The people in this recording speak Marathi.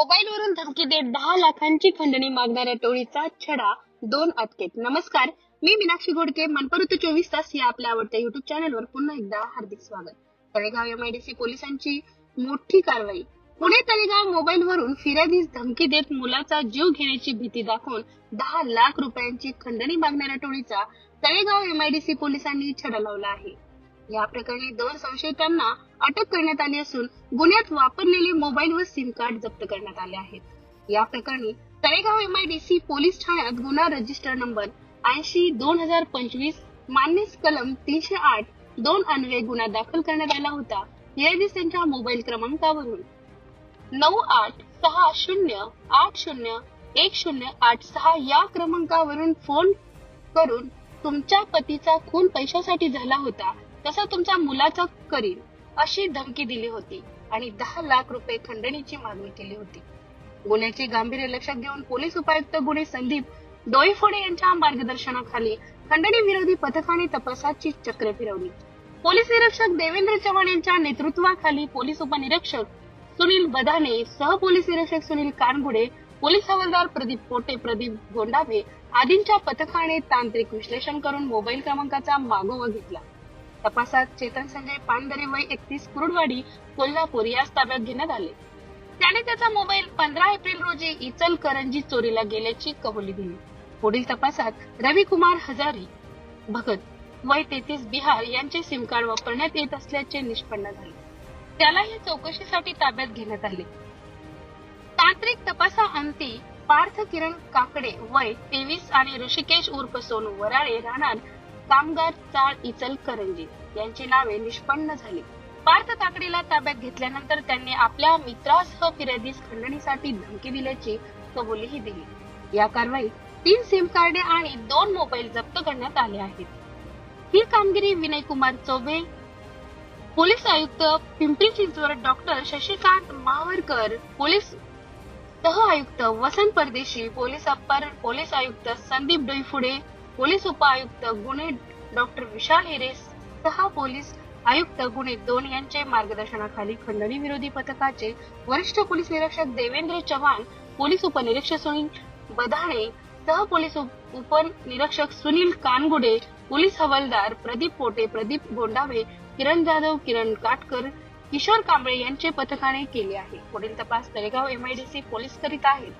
मोबाईलवरून धमकी देत दहा लाखांची खंडणी मागणाऱ्या टोळीचा छडा दोन अटकेत. नमस्कार मी मीनाक्षी घोडके मनपरुत चोवीस तास या आपल्या आवडत्या युट्यूब चॅनलवर पुन्हा एकदा हार्दिक स्वागत. तळेगाव एमआयडीसी पोलिसांची मोठी कारवाई. पुणे तळेगाव मोबाईलवरून फिर्यादीस धमकी देत मुलाचा जीव घेण्याची भीती दाखवून दहा लाख रुपयांची खंडणी मागणाऱ्या टोळीचा तळेगाव एमआयडीसी पोलिसांनी छडा लावला आहे. या प्रकरणी दोन संशयितांना अटक करण्यात आली असून गुन्ह्यात वापरलेले मोबाईल व सिम कार्ड जप्त करण्यात आले आहेत. या प्रकरणी तळेगाव सी पोलीस ठाण्यात गुन्हा रजिस्टर नंबर ऐंशी दोन हजार पंचवीस मान्यस कलम तीनशे आठ दोन अन्वये गुन्हा दाखल करण्यात आला होता. न्यायाधीश त्यांच्या मोबाईल क्रमांकावरून नऊ आठ सहा शून्य आठ शून्य एक शून्य आठ सहा या क्रमांकावरून फोन करून तुमच्या पतीचा खून पैशासाठी झाला होता. तसं तुमच्या मुलाचा करीन अशी धमकी दिली होती आणि दहा लाख रुपये खंडणीची मागणी केली होती. गुन्ह्याचे गांभीर्य लक्षात घेऊन पोलीस उपायुक्त गुन्हे संदीप डोईफोडे यांच्या मार्गदर्शनाखाली खंडणी विरोधी पथकाने तपासाची चक्र फिरवली. पोलीस निरीक्षक देवेंद्र चव्हाण यांच्या नेतृत्वाखाली पोलीस उपनिरीक्षक सुनील बदाने सह पोलीस निरीक्षक सुनील कानगुडे पोलीस हवालदार प्रदीप पोटे प्रदीप गोंडाभे आदींच्या पथकाने तांत्रिक विश्लेषण करून मोबाईल क्रमांकाचा मागोवा घेतला. तपासात चेतन संजय पानदरे वय एकतीस कुरुडवाडी कोल्हापूर यास ताब्यात घेण्यात आले. त्याने त्याचा मोबाईल पंधरा एप्रिल रोजी इचलकरंजी चोरीला गेल्याची कबुली दिली. पुढील तपासात रविकुमार हजारी भगत वय तेहतीस बिहार यांचे सिम कार्ड वापरण्यात येत असल्याचे निष्पन्न झाले. त्यालाही चौकशीसाठी ताब्यात घेण्यात आले. तांत्रिक तपासाअंती पार्थ किरण काकडे वय तेवीस आणि ऋषिकेश उर्फ सोनू वराळे राहणार कामगार चाळ इचल करंजी यांची नावे निष्पन्न झाली. पार्थ काकडीला ताब्यात घेतल्यानंतर त्यांनी आपल्या मित्रासह फिर्यादीस खंडणीसाठी धमकी दिल्याची कबुलीही दिली. या कारवाईत तीन सिम कार्डे आणि दोन मोबाईल जप्त करण्यात आले आहेत. ही कामगिरी विनय कुमार चौबे पोलीस आयुक्त पिंपरी चिंचवड डॉक्टर शशिकांत मावरकर पोलीस सह आयुक्त Vasant Pardeshi police upper police आयुक्त संदीप डोईफुडे पोलीस उपआयुक्त गुन्हे डॉक्टर विशाल हिरे सहा पोलीस आयुक्त गुन्हे दोन यांचे मार्गदर्शनाखाली खंडणी विरोधी पथकाचे वरिष्ठ पोलीस निरीक्षक देवेंद्र चव्हाण पोलीस उपनिरीक्षक सुनील बधाणे सह पोलीस उपनिरीक्षक सुनील कानगुडे पोलीस हवालदार प्रदीप पोटे प्रदीप गोंडावे किरण जाधव किरण काटकर किशोर कांबळे यांचे पथकाने केले आहे. पुढील तपास तळेगाव एमआयडीसी पोलीस करीत आहेत.